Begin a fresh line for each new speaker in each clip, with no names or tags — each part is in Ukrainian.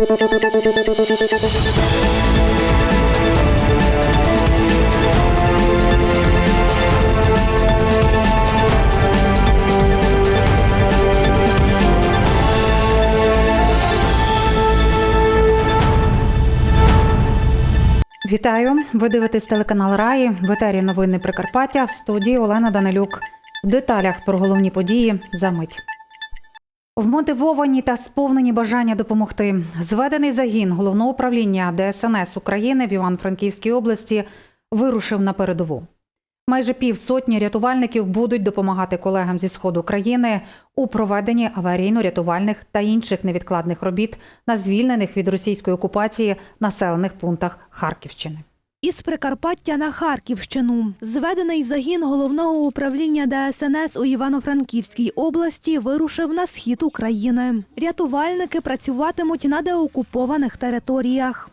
Вітаю! Ви дивитесь телеканал Раї. В етері новини Прикарпаття в студії Олена Данилюк. В деталях про головні події за мить. Вмотивовані та сповнені бажання допомогти. Зведений загін головного управління ДСНС України в Івано-Франківській області вирушив на передову. Майже півсотні рятувальників будуть допомагати колегам зі сходу країни у проведенні аварійно-рятувальних та інших невідкладних робіт на звільнених від російської окупації населених пунктах Харківщини.
Із Прикарпаття на Харківщину зведений загін головного управління ДСНС у Івано-Франківській області вирушив на схід України. Рятувальники працюватимуть на деокупованих територіях.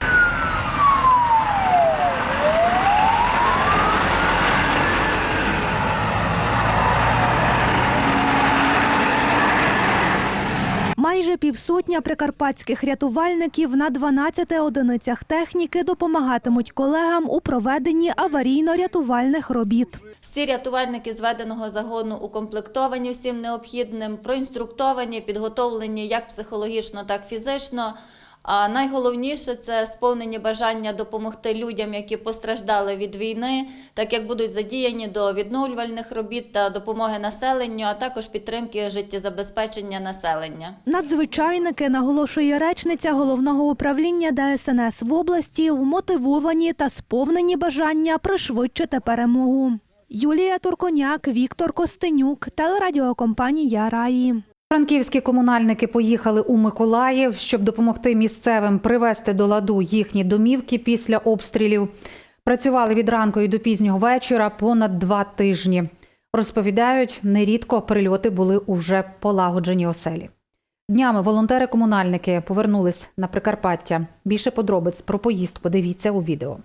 Півсотня прикарпатських рятувальників на 12 одиницях техніки допомагатимуть колегам у проведенні аварійно-рятувальних робіт.
Всі рятувальники зведеного загону укомплектовані всім необхідним, проінструктовані, підготовлені як психологічно, так і фізично. А найголовніше це сповнені бажання допомогти людям, які постраждали від війни, так як будуть задіяні до відновлювальних робіт та допомоги населенню, а також підтримки життєзабезпечення населення.
Надзвичайники, наголошує речниця головного управління ДСНС в області, вмотивовані та сповнені бажання пришвидшити перемогу. Юлія Турконяк, Віктор Костенюк, телерадіокомпанія Раї.
Франківські комунальники поїхали у Миколаїв, щоб допомогти місцевим привести до ладу їхні домівки після обстрілів. Працювали від ранку і до пізнього вечора понад два тижні. Розповідають, нерідко прильоти були уже полагоджені оселі. Днями волонтери-комунальники повернулись на Прикарпаття. Більше подробиць про поїздку дивіться у відео.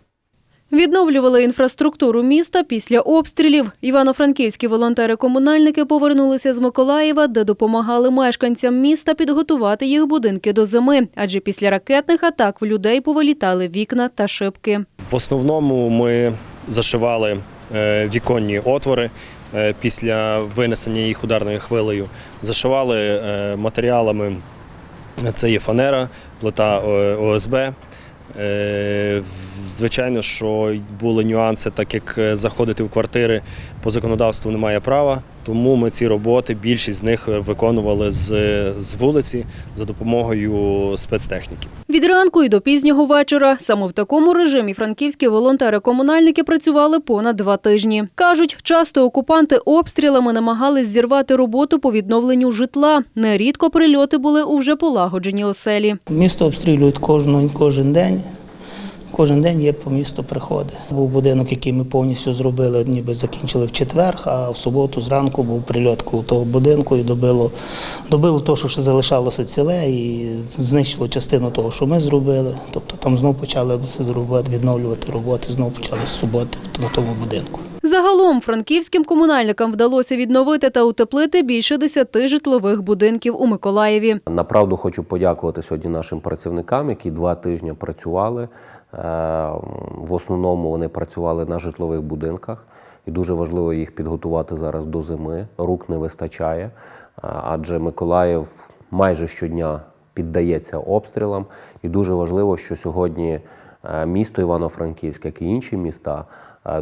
Відновлювали інфраструктуру міста після обстрілів. Івано-франківські волонтери-комунальники повернулися з Миколаєва, де допомагали мешканцям міста підготувати їх будинки до зими, адже після ракетних атак в людей повилітали вікна та шибки.
В основному ми зашивали е, віконні отвори е, після винесення їх ударною хвилею. Зашивали е, матеріалами. Це є фанера, плита ОСБ. Е, Звичайно, що були нюанси, так як е, заходити в квартири по законодавству немає права, тому ми ці роботи, більшість з них виконували з, з вулиці за допомогою спецтехніки.
Від ранку і до пізнього вечора саме в такому режимі франківські волонтери-комунальники працювали понад два тижні. Кажуть, часто окупанти обстрілами намагались зірвати роботу по відновленню житла. Нерідко прильоти були у вже полагоджені оселі.
Місто обстрілюють кожну, кожен день. Кожен день є по місту приходи. Був будинок, який ми повністю зробили, ніби закінчили в четвер, а в суботу зранку був прильот коло того будинку і добило, добило те, що ще залишалося ціле, і знищило частину того, що ми зробили. Тобто там знову почали відновлювати роботи, знову почали з суботи на тому будинку.
Загалом франківським комунальникам вдалося відновити та утеплити більше десяти житлових будинків у Миколаєві.
Направду хочу подякувати сьогодні нашим працівникам, які два тижні працювали. Е, В основному вони працювали на житлових будинках, і дуже важливо їх підготувати зараз до зими. Рук не вистачає, е, адже Миколаїв майже щодня піддається обстрілам. І дуже важливо, що сьогодні е, місто Івано-Франківськ, як і інші міста,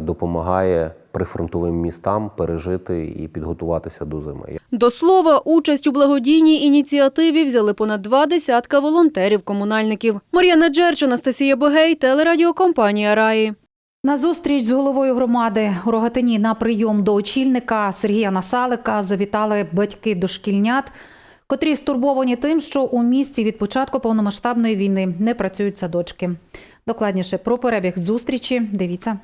допомагає прифронтовим містам пережити і підготуватися до зими.
До слова, участь у благодійній ініціативі взяли понад два десятка волонтерів-комунальників. Мар'яна Джерч, Анастасія Богей, телерадіокомпанія Раї.
На зустріч з головою громади у Рогатині на прийом до очільника Сергія Насалика завітали батьки дошкільнят, котрі стурбовані тим, що у місті від початку повномасштабної війни не працюють садочки. Докладніше про перебіг зустрічі дивіться.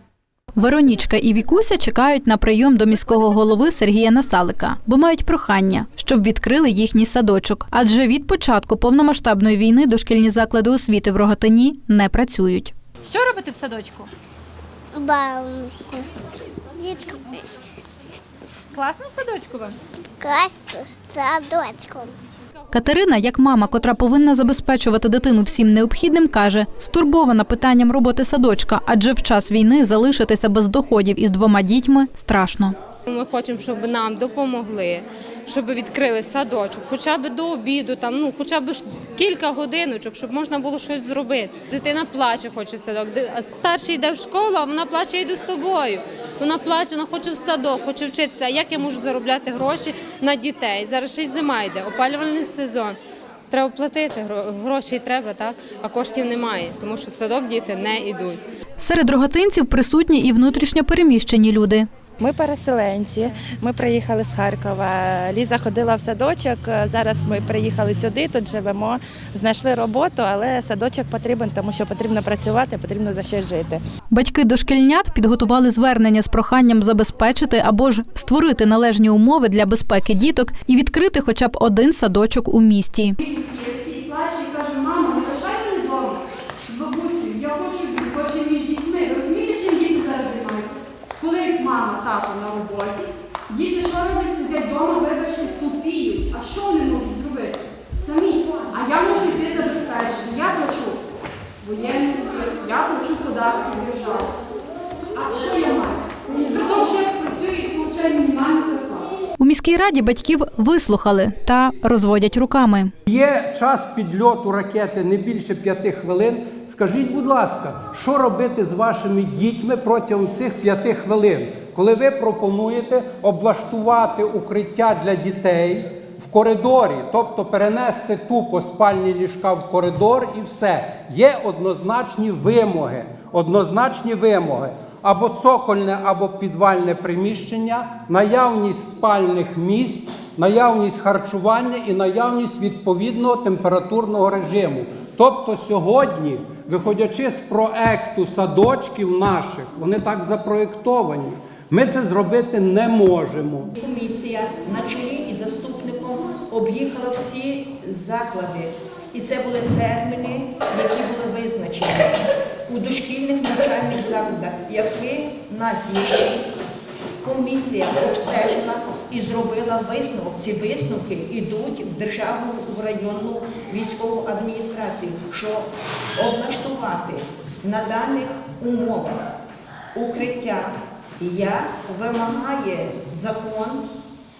Веронічка і Вікуся чекають на прийом до міського голови Сергія Насалика, бо мають прохання, щоб відкрили їхній садочок. Адже від початку повномасштабної війни дошкільні заклади освіти в Рогатині не працюють.
Що робите в садочку?
Бавимося. Дітками.
Класно в садочку вам?
Класно з садочком.
Катерина, як мама, котра повинна забезпечувати дитину всім необхідним, каже, стурбована питанням роботи садочка, адже в час війни залишитися без доходів із двома дітьми страшно.
Ми хочемо, щоб нам допомогли, щоб відкрили садочок, хоча б до обіду, там, ну, хоча б кілька годиночок, щоб можна було щось зробити. Дитина плаче, хоче в садок. Старший йде в школу, а вона плаче, йду з тобою. Вона плаче, вона хоче в садок, хоче вчитися. А як я можу заробляти гроші на дітей? Зараз ще й зима йде, опалювальний сезон. Треба платити, гро- грошей треба, так? а коштів немає, тому що в садок діти не йдуть.
Серед рогатинців присутні і внутрішньо переміщені люди.
Ми переселенці. Ми приїхали з Харкова. Ліза ходила в садочок. Зараз ми приїхали сюди, тут живемо. Знайшли роботу, але садочок потрібен, тому що потрібно працювати, потрібно за щось жити.
Батьки дошкільнят підготували звернення з проханням забезпечити або ж створити належні умови для безпеки діток і відкрити хоча б один садочок у місті.
всі плаче і каже, мамо, не лишайте мене вдома з бабусею, я хочу хоче між дітьми. Ви розумієте, чим діти зараз займаються? Коли мама, тато на роботі, діти що роблять, сидять вдома, вибачте, тупіють. А що вони можуть зробити? Самі. А я можу йти забезпечити. Я плачу воєнний збір, я плачу податки в державу. А що я маю? При тому, що я працюю і получаю мінімальну зарплату.
У міській раді батьків вислухали та розводять руками.
Є час підльоту ракети не більше п'яти хвилин. Скажіть, будь ласка, що робити з вашими дітьми протягом цих п'яти хвилин, коли ви пропонуєте облаштувати укриття для дітей в коридорі, тобто перенести тупо спальні ліжка в коридор і все. Є однозначні вимоги. Однозначні вимоги. Або цокольне, або підвальне приміщення, наявність спальних місць, наявність харчування і наявність відповідного температурного режиму. Тобто сьогодні, виходячи з проекту садочків наших, вони так запроєктовані. Ми це зробити не можемо.
Комісія на чолі із заступником об'їхала всі заклади. І це були терміни, які були визначені у дошкільних навчальних закладах. Який в нас комісія обстежила і зробила висновок. Ці висновки йдуть в державну в районну військову адміністрацію, що облаштувати на даних умовах укриття, як вимагає закон,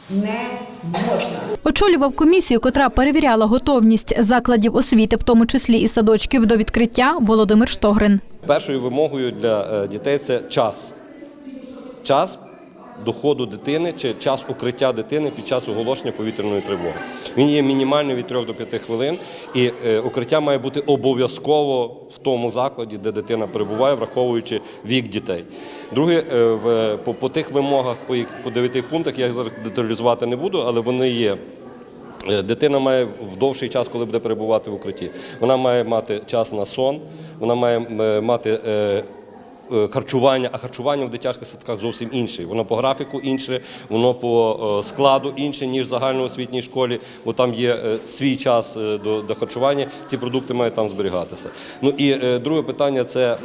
не можна.
Очолював комісію, котра перевіряла готовність закладів освіти, в тому числі і садочків до відкриття Володимир Штогрин.
Першою вимогою для е, дітей це час. Час доходу дитини чи час укриття дитини під час оголошення повітряної тривоги. Він є мінімальний від 3 до 5 хвилин, і е, укриття має бути обов'язково в тому закладі, де дитина перебуває, враховуючи вік дітей. Друге, е, по, тих вимогах, по, по 9 пунктах, я їх зараз деталізувати не буду, але вони є. Е, Дитина має в довший час, коли буде перебувати в укритті. Вона має мати час на сон, вона має мати харчування, а харчування в дитячих садках зовсім інше. Воно по графіку інше, воно по е, складу інше, ніж в загальноосвітній школі, бо там є е, свій час е, до, до харчування, ці продукти мають там зберігатися. Ну і е, друге питання це.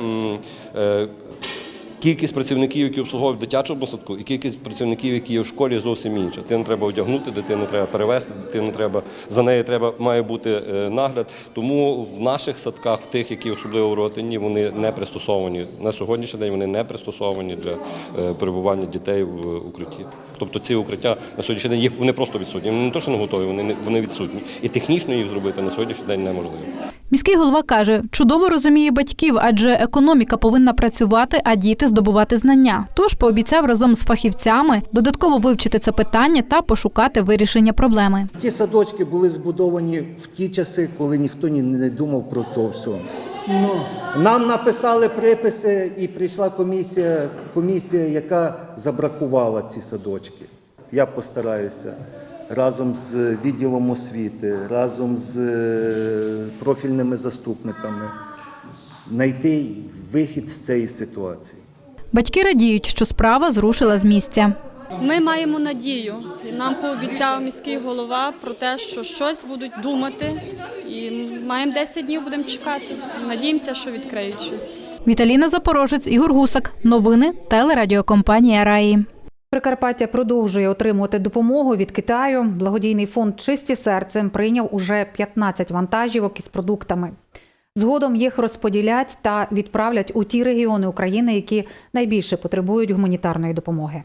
Кількість працівників, які обслуговують в дитячому садку, і кількість працівників, які є в школі, зовсім інша. Дитину треба одягнути, дитину треба перевезти, дитину треба за нею треба має бути е, нагляд. Тому в наших садках, в тих, які особливо в Ротині, вони не пристосовані на сьогоднішній день. Вони не пристосовані для е, перебування дітей в укритті. Тобто ці укриття на сьогоднішній день їх вони просто відсутні. Вони не то, що не готові, вони вони відсутні. І технічно їх зробити на сьогоднішній день неможливо.
Міський голова каже, чудово розуміє батьків, адже економіка повинна працювати, а діти здобувати знання. Тож пообіцяв разом з фахівцями додатково вивчити це питання та пошукати вирішення проблеми.
Ті садочки були збудовані в ті часи, коли ніхто ні- не думав про то все. Ну, нам написали приписи, і прийшла комісія, комісія, яка забракувала ці садочки. Я постараюся разом з відділом освіти, разом з е, профільними заступниками знайти вихід з цієї ситуації.
Батьки радіють, що справа зрушила з місця.
Ми маємо надію. І Нам пообіцяв міський голова про те, що щось будуть думати. І маємо 10 днів, будемо чекати. Надіємося, що відкриють щось.
Віталіна Запорожець, Ігор Гусак. Новини телерадіокомпанія Раї.
Прикарпаття продовжує отримувати допомогу від Китаю. Благодійний фонд Чисті серцем прийняв уже 15 вантажівок із продуктами. Згодом їх розподілять та відправлять у ті регіони України, які найбільше потребують гуманітарної допомоги.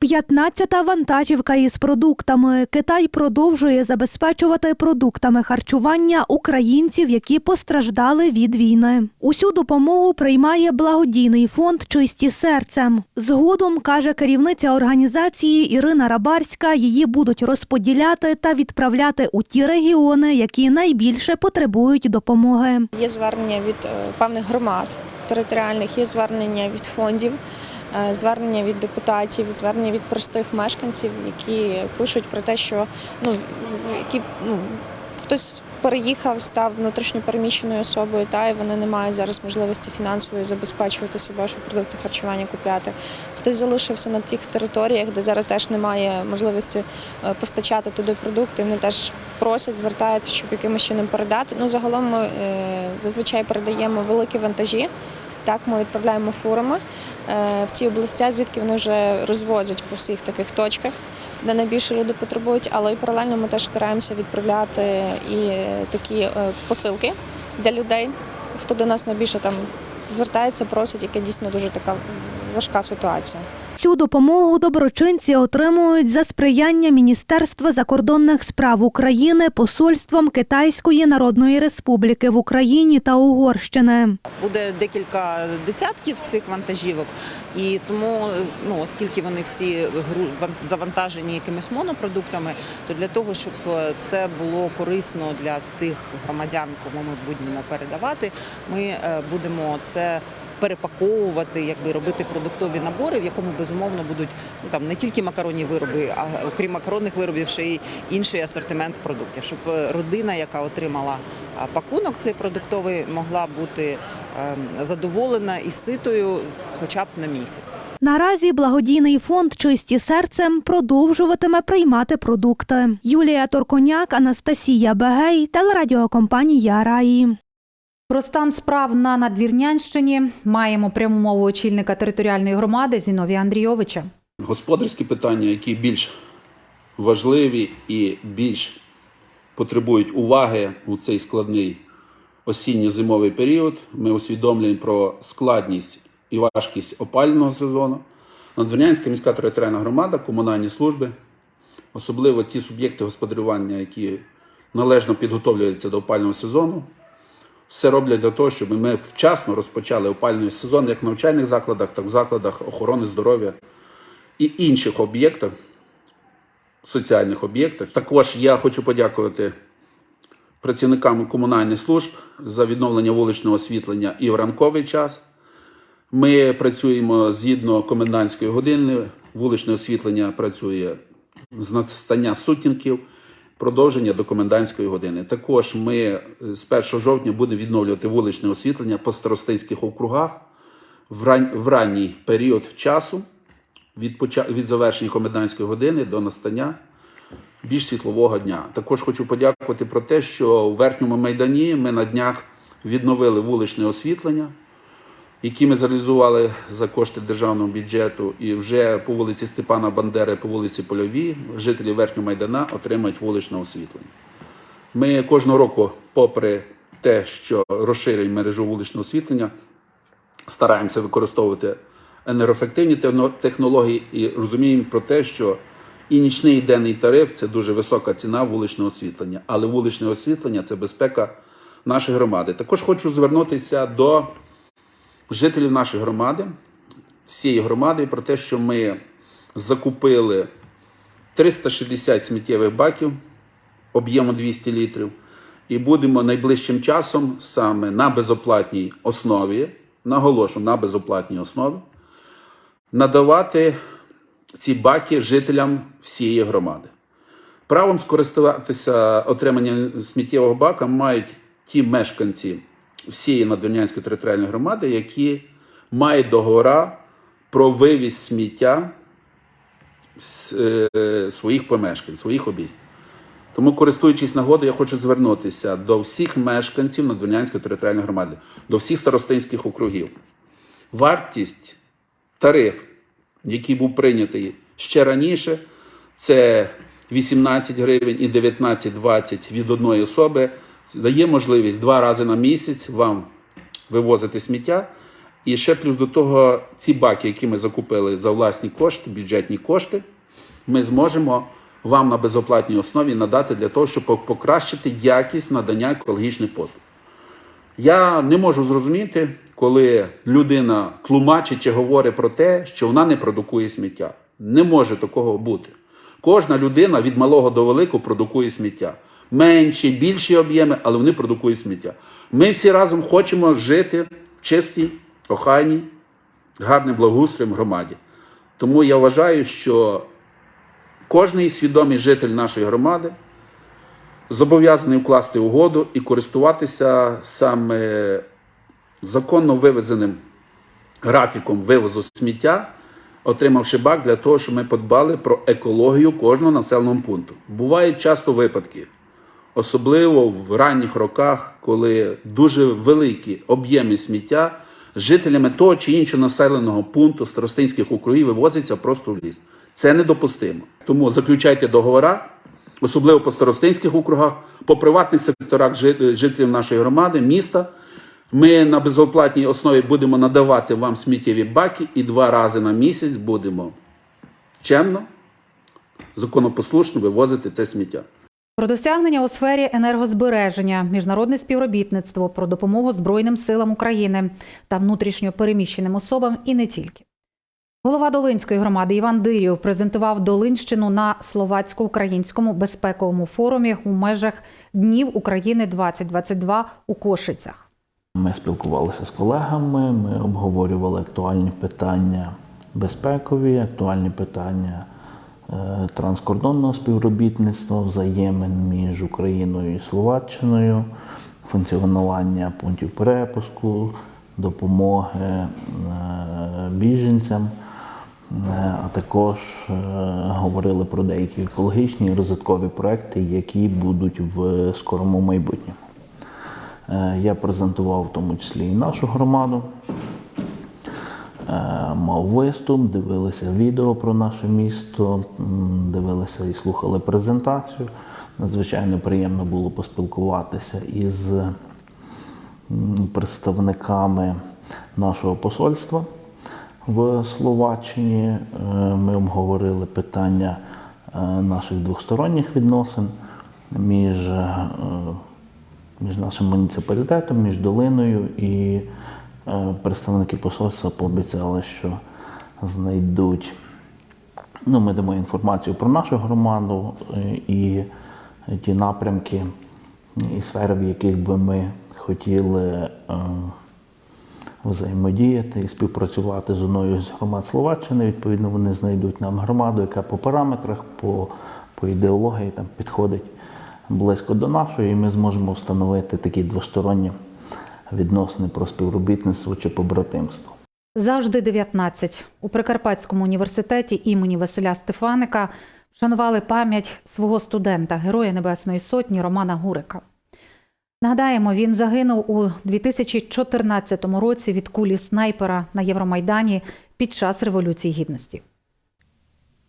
15-та вантажівка із продуктами. Китай продовжує забезпечувати продуктами харчування українців, які постраждали від війни. Усю допомогу приймає благодійний фонд Чисті серцем. Згодом каже керівниця організації Ірина Рабарська, її будуть розподіляти та відправляти у ті регіони, які найбільше потребують допомоги.
Є звернення від е, певних громад територіальних, є звернення від фондів, звернення від депутатів, звернення від простих мешканців, які пишуть про те, що ну, які, ну, хтось переїхав, став внутрішньо переміщеною особою, та і вони не мають зараз можливості фінансової забезпечувати себе, щоб продукти харчування купляти. Хтось залишився на тих територіях, де зараз теж немає можливості е, постачати туди продукти. Вони теж просять, звертаються, щоб якимось чином передати. Ну загалом ми е, зазвичай передаємо великі вантажі. Так, ми відправляємо фурами е, в ті області, звідки вони вже розвозять по всіх таких точках, де найбільше люди потребують. Але і паралельно ми теж стараємося відправляти і такі е, посилки для людей, хто до нас найбільше там звертається, просить, яка дійсно дуже така важка ситуація.
Цю допомогу доброчинці отримують за сприяння Міністерства закордонних справ України посольством Китайської Народної Республіки в Україні та Угорщини.
Буде декілька десятків цих вантажівок, і тому, ну оскільки вони всі завантажені якимись монопродуктами, то для того, щоб е, це було корисно для тих громадян, кому ми будемо передавати, ми е, будемо це. Перепаковувати, якби робити продуктові набори, в якому безумовно будуть ну там не тільки макаронні вироби, а окрім макаронних виробів, ще й інший асортимент продуктів, щоб е, родина, яка отримала пакунок цей продуктовий, могла бути ем, задоволена і ситою хоча б на місяць.
Наразі благодійний фонд Чисті серцем продовжуватиме приймати продукти. Юлія Торконяк, Анастасія Бегей, телерадіокомпанія Раї.
Про стан справ на Надвірнянщині маємо пряму мову очільника територіальної громади Зіновія Андрійовича.
Господарські питання, які більш важливі і більш потребують уваги у цей складний осінньо-зимовий період. Ми усвідомлюємо про складність і важкість опалювального сезону. Надвірнянська міська територіальна громада, комунальні служби, особливо ті суб'єкти господарювання, які належно підготовлюються до опалювального сезону, все роблять для того, щоб ми вчасно розпочали опалювальний сезон як в навчальних закладах, так і в закладах охорони здоров'я і інших об'єктах, соціальних об'єктах. Також я хочу подякувати працівникам комунальних служб за відновлення вуличного освітлення і в ранковий час. Ми працюємо згідно комендантської години. Вуличне освітлення працює з настання сутінків, продовження до комендантської години. Також ми е, з 1 жовтня будемо відновлювати вуличне освітлення по старостинських округах в, ран... в ранній період часу від, поча... від завершення комендантської години до настання більш світлового дня. Також хочу подякувати про те, що у верхньому майдані ми на днях відновили вуличне освітлення, які ми зреалізували за кошти державного бюджету, і вже по вулиці Степана Бандери, по вулиці Польовій, жителі верхнього майдана отримають вуличне освітлення. Ми кожного року, попри те, що розширюємо мережу вуличного освітлення, стараємося використовувати енергоефективні технології і розуміємо про те, що і нічний і денний тариф це дуже висока ціна вуличного освітлення. Але вуличне освітлення це безпека нашої громади. Також хочу звернутися до жителів нашої громади, всієї громади, про те, що ми закупили 360 сміттєвих баків об'ємом 200 літрів. І будемо найближчим часом саме на безоплатній основі, наголошу, на безоплатній основі, надавати ці баки жителям всієї громади. Правом скористуватися отриманням сміттєвого бака мають ті мешканці всієї Надвірнянської територіальної громади, які мають договори про вивіз сміття з е, своїх помешкань, своїх обійсть. Тому, користуючись нагодою, я хочу звернутися до всіх мешканців Надвірнянської територіальної громади, до всіх старостинських округів. Вартість, тариф який був прийнятий ще раніше, це 18 гривень і 19,20 від одної особи, дає можливість два рази на місяць вам вивозити сміття. І ще плюс до того, ці баки, які ми закупили за власні кошти, бюджетні кошти, ми зможемо вам на безоплатній основі надати для того, щоб покращити якість надання екологічних послуг. Я не можу зрозуміти, коли людина тлумачить чи говорить про те, що вона не продукує сміття. Не може такого бути. Кожна людина від малого до великого продукує сміття. Менші, більші об'єми, але вони продукують сміття. Ми всі разом хочемо жити в чистій, охайній, гарним благоустроєм громаді. Тому я вважаю, що кожний свідомий житель нашої громади зобов'язаний вкласти угоду і користуватися саме законно вивезеним графіком вивозу сміття, отримавши бак для того, щоб ми подбали про екологію кожного населеного пункту. Бувають часто випадки, особливо в ранніх роках, коли дуже великі об'єми сміття жителями того чи іншого населеного пункту старостинських округів вивозиться просто в ліс. Це недопустимо. Тому заключайте договори, особливо по старостинських округах, по приватних секторах жителів нашої громади, міста. Ми на безоплатній основі будемо надавати вам сміттєві баки і два рази на місяць будемо чемно, законопослушно вивозити це сміття.
Про досягнення у сфері енергозбереження, міжнародне співробітництво, про допомогу Збройним силам України та внутрішньо переміщеним особам і не тільки. Голова Долинської громади Іван Дирів презентував Долинщину на словацько-українському безпековому форумі у межах Днів України 2022 у Кошицях.
Ми спілкувалися з колегами, ми обговорювали актуальні питання безпекові, актуальні питання транскордонного співробітництва, взаємин між Україною і Словаччиною, функціонування пунктів перепуску, допомоги е, біженцям. Е, А також е, говорили про деякі екологічні і розвиткові проекти, які будуть в скорому майбутньому. Е, Я презентував в тому числі і нашу громаду. Е, Мав виступ, дивилися відео про наше місто, дивилися і слухали презентацію. Надзвичайно приємно було поспілкуватися із представниками нашого посольства в Словаччині. Е, Ми обговорили питання е, наших двосторонніх відносин між між нашим муніципалітетом, між долиною і представники посольства пообіцяли, що знайдуть. Ну, ми дамо інформацію про нашу громаду е, і ті напрямки і сфери, в яких би ми хотіли е, взаємодіяти і співпрацювати з одною з громад Словаччини. Відповідно, вони знайдуть нам громаду, яка по параметрах, по, по ідеології там, підходить близько до нашої, і ми зможемо встановити такі двосторонні відносини про співробітництво чи побратимство.
Завжди 19. У Прикарпатському університеті імені Василя Стефаника вшанували пам'ять свого студента, Героя Небесної Сотні Романа Гурика. Нагадаємо, він загинув у 2014 році від кулі снайпера на Євромайдані під час Революції Гідності.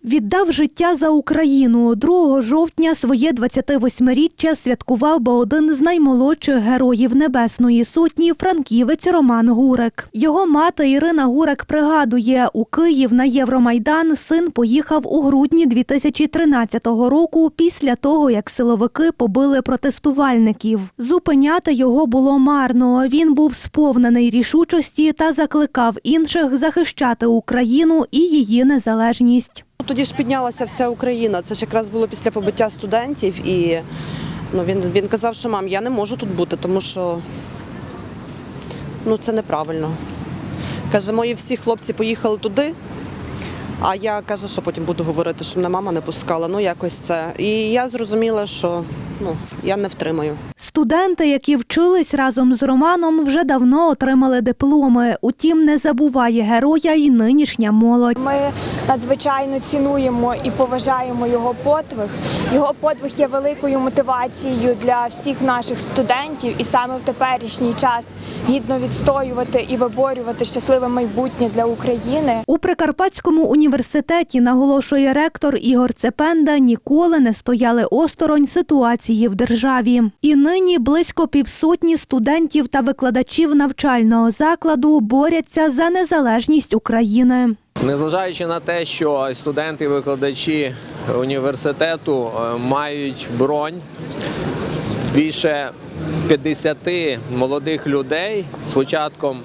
Віддав життя за Україну. 2 жовтня своє 28-річчя святкував би один з наймолодших героїв Небесної Сотні франківець Роман Гурик. Його мати Ірина Гурик пригадує, у Київ на Євромайдан син поїхав у грудні 2013 року після того, як силовики побили протестувальників. Зупиняти його було марно. Він був сповнений рішучості та закликав інших захищати Україну і її незалежність.
Тоді ж піднялася вся Україна. Це ж якраз було після побиття студентів, і ну, він, він казав, що мам, я не можу тут бути, тому що ну, це неправильно. Каже, мої всі хлопці поїхали туди, а я каже, що потім буду говорити, що мене мама не пускала. Ну, якось це. І я зрозуміла, що ну, я не втримаю.
Студенти, які вчились разом з Романом, вже давно отримали дипломи. Утім, не забуває героя і нинішня молодь.
Ми
надзвичайно цінуємо і поважаємо його подвиг. Його подвиг є великою мотивацією для всіх наших студентів, і саме в теперішній час гідно відстоювати і виборювати щасливе майбутнє для України.
У Прикарпатському університеті, наголошує ректор Ігор Цепенда, ніколи не стояли осторонь ситуації в державі. І нині близько півсотні студентів та викладачів навчального закладу борються за незалежність України.
Незважаючи на те, що студенти і викладачі університету е, мають бронь, більше 50 молодих людей з початком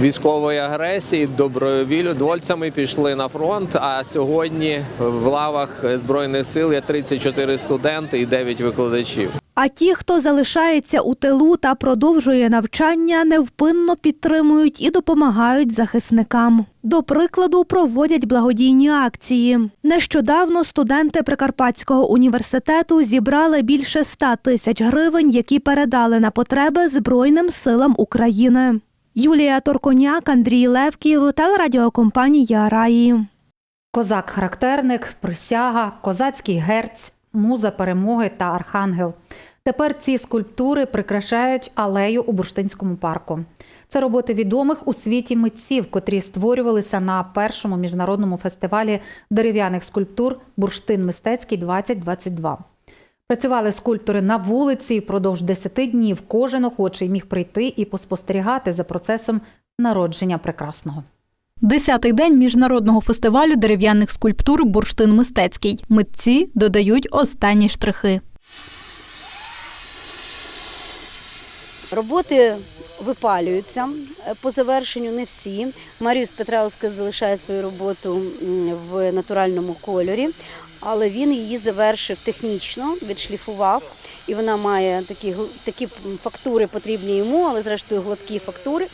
військової агресії добровольцями пішли на фронт. А сьогодні в лавах Збройних сил є 34 студенти і 9 викладачів.
А ті, хто залишається у тилу та продовжує навчання, невпинно підтримують і допомагають захисникам. До прикладу, проводять благодійні акції. Нещодавно студенти Прикарпатського університету зібрали більше 100 тисяч гривень, які передали на потреби Збройним силам України. Юлія Торконяк, Андрій Левків, телерадіокомпанія Раї.
Козак-характерник, присяга, козацький герць, муза перемоги та архангел. Тепер ці скульптури прикрашають алею у Бурштинському парку. Це роботи відомих у світі митців, котрі створювалися на першому міжнародному фестивалі дерев'яних скульптур Бурштин мистецький 2022. Працювали скульптори на вулиці впродовж 10 днів. Кожен охочий міг прийти і поспостерігати за процесом народження прекрасного.
Десятий день міжнародного фестивалю дерев'яних скульптур Бурштин мистецький. Митці додають останні штрихи.
Роботи випалюються е, по завершенню не всі. Маріус Петраускас залишає свою роботу в натуральному кольорі, але він її завершив технічно, відшліфував, і вона має такі, такі фактури потрібні йому, але зрештою гладкі фактури.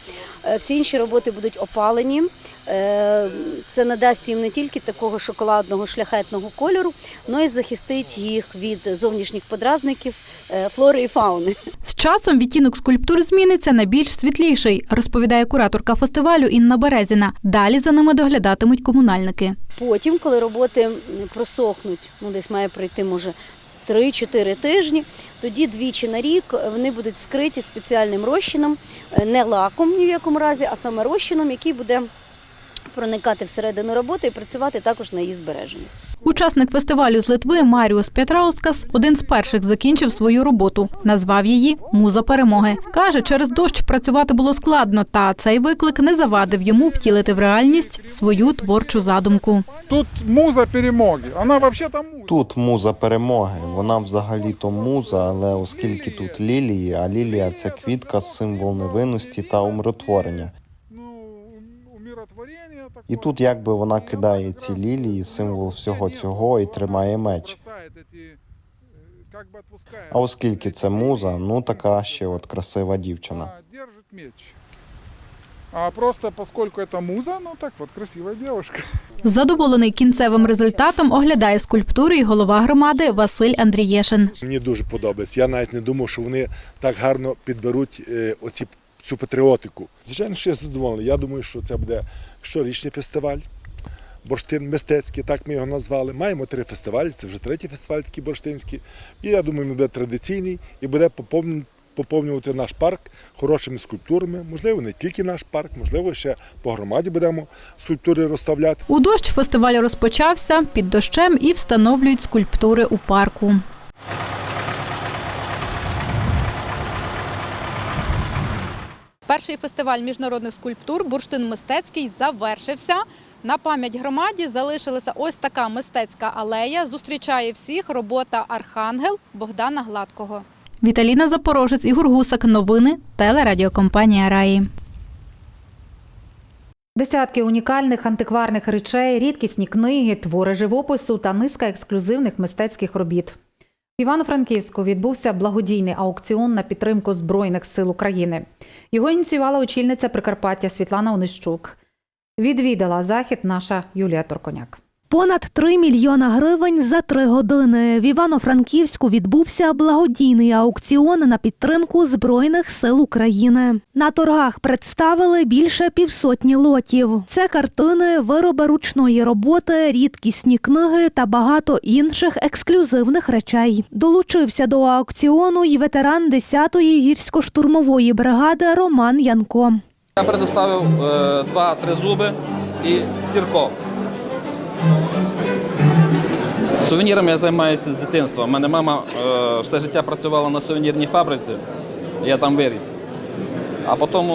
Е, Всі інші роботи будуть опалені. Е, Це надасть їм не тільки такого шоколадного шляхетного кольору, але й захистить їх від зовнішніх подразників е, флори і фауни.
З часом відтінок скульптур зміниться на більш світліший, розповідає кураторка фестивалю Інна Березіна. Далі за ними доглядатимуть комунальники.
Потім, коли роботи просохнуть, ну десь має пройти може 3-4 тижні, тоді двічі на рік вони будуть вскриті спеціальним розчином, е, не лаком ні в якому разі, а саме розчином, який буде проникати всередину роботи і працювати також на її збереження.
Учасник фестивалю з Литви Маріус Петраускас один з перших закінчив свою роботу. Назвав її Муза перемоги. Каже, через дощ працювати було складно, та цей виклик не завадив йому втілити в реальність свою творчу задумку.
Тут муза перемоги. Вона взагалі там муза.
Тут муза перемоги. Вона взагалі-то муза, але оскільки тут лілії, а лілія це квітка, символ невинності та умиротворення. І тут якби вона кидає ці лілії, символ всього цього, і тримає меч. А оскільки це муза, ну така ще от красива дівчина.
Держить меч. А просто поскольку это муза, ну так вот, красивая девушка.
Задоволений кінцевим результатом оглядає скульптури і голова громади Василь Андрієшин.
Мені дуже подобається. Я навіть не думав, що вони так гарно підберуть е, оці, цю патріотику. Звичайно, що я задоволений. Я думаю, що це буде щорічний фестиваль. Бурштин мистецький, так ми його назвали. Маємо три фестивалі, це вже третій фестиваль такий бурштинський. І я думаю, він буде традиційний і буде поповнювати наш парк хорошими скульптурами. Можливо, не тільки наш парк, можливо, ще по громаді будемо скульптури розставляти.
У дощ фестиваль розпочався під дощем і встановлюють скульптури у парку. Перший фестиваль міжнародних скульптур Бурштин мистецький завершився. На пам'ять громаді залишилася ось така мистецька алея. Зустрічає всіх робота Архангел Богдана Гладкого. Віталіна Запорожець, Ігор Гусак. Новини телерадіокомпанія Раї.
Десятки унікальних антикварних речей, рідкісні книги, твори живопису та низка ексклюзивних мистецьких робіт. Івано-Франківську відбувся благодійний аукціон на підтримку Збройних сил України. Його ініціювала очільниця Прикарпаття Світлана Онищук. Відвідала захід наша Юлія Торконяк.
Понад 3 мільйона гривень за три години. В Івано-Франківську відбувся благодійний аукціон на підтримку Збройних сил України. На торгах представили більше півсотні лотів. Це картини, вироби ручної роботи, рідкісні книги та багато інших ексклюзивних речей. Долучився до аукціону й ветеран 10-ї гірсько-штурмової бригади Роман Янко.
Я предоставив е, два тризуби і сірко. Сувенірами я займаюся з дитинства. У мене мама е, все життя працювала на сувенірній фабриці, я там виріс. А потім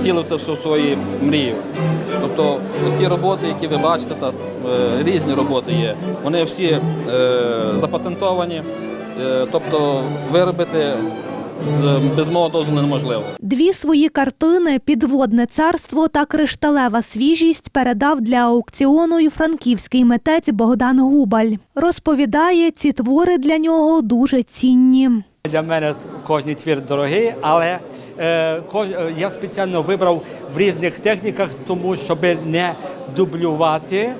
втілив це все в свої мрії. Тобто ці роботи, які ви бачите, та, е, різні роботи є, вони всі е, запатентовані. Е, тобто виробити без мого дозволу неможливо.
Дві свої картини Підводне царство та Кришталева свіжість передав для аукціону й франківський митець Богдан Губаль. Розповідає, ці твори для нього дуже цінні.
Для мене кожний твір дорогий, але е, кож, е, я спеціально вибрав в різних техніках, тому щоб не дублювати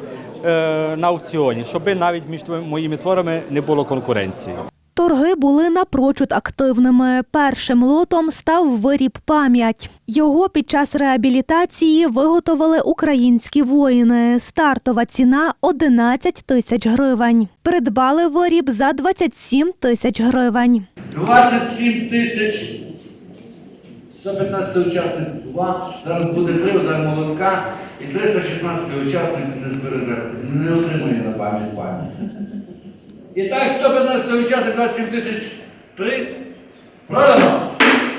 е, на аукціоні, щоб навіть між моїми творами не було конкуренції.
Торги були напрочуд активними. Першим лотом став виріб пам'ять. Його під час реабілітації виготовили українські воїни. Стартова ціна 11 тисяч гривень. Придбали виріб за 27 тисяч гривень.
27 тисяч 115 учасник була, зараз буде 3 удар молотка і 316 учасник не збереже, не отримує на пам'ять пам'ять. І так 115 учасник 27 тисяч 3. Продано!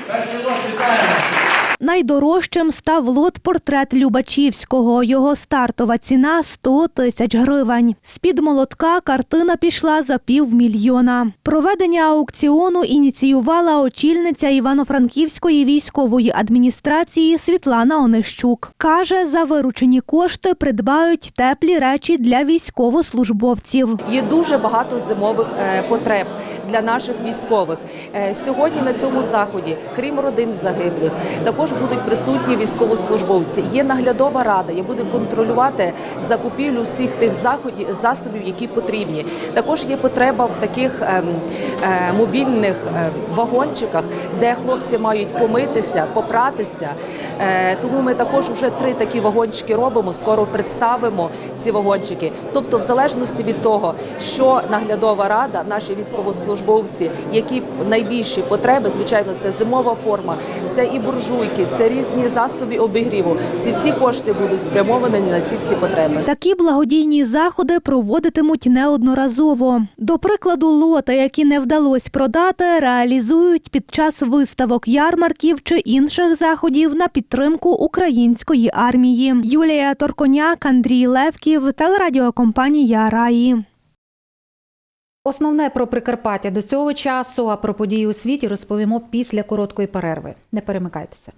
Перший лот вітаємо!
Найдорожчим став лот портрет Любачівського. Його стартова ціна 100 тисяч гривень. З-під молотка картина пішла за півмільйона. Проведення аукціону ініціювала очільниця Івано-Франківської військової адміністрації Світлана Онищук. Каже, за виручені кошти придбають теплі речі для військовослужбовців.
Є дуже багато зимових е, потреб для наших військових. Е, Сьогодні на цьому заході, крім родин загиблих, також будуть присутні військовослужбовці. Є наглядова рада, яка буде контролювати закупівлю всіх тих заходів засобів, які потрібні. Також є потреба в таких ем, е, мобільних е, вагончиках, де хлопці мають помитися, попратися. Тому ми також вже три такі вагончики робимо. Скоро представимо ці вагончики. Тобто, в залежності від того, що наглядова рада, наші військовослужбовці, які найбільші потреби, звичайно, це зимова форма, це і буржуйки, це різні засоби обігріву. Ці всі кошти будуть спрямовані на ці всі потреби.
Такі благодійні заходи проводитимуть неодноразово. До прикладу, лоти, які не вдалося продати, реалізують під час виставок ярмарків чи інших заходів на підтримку української армії. Юлія Торконяк, Андрій Левків, телерадіокомпанія Раї.
Основне про Прикарпаття до цього часу, а про події у світі розповімо після короткої перерви. Не перемикайтеся.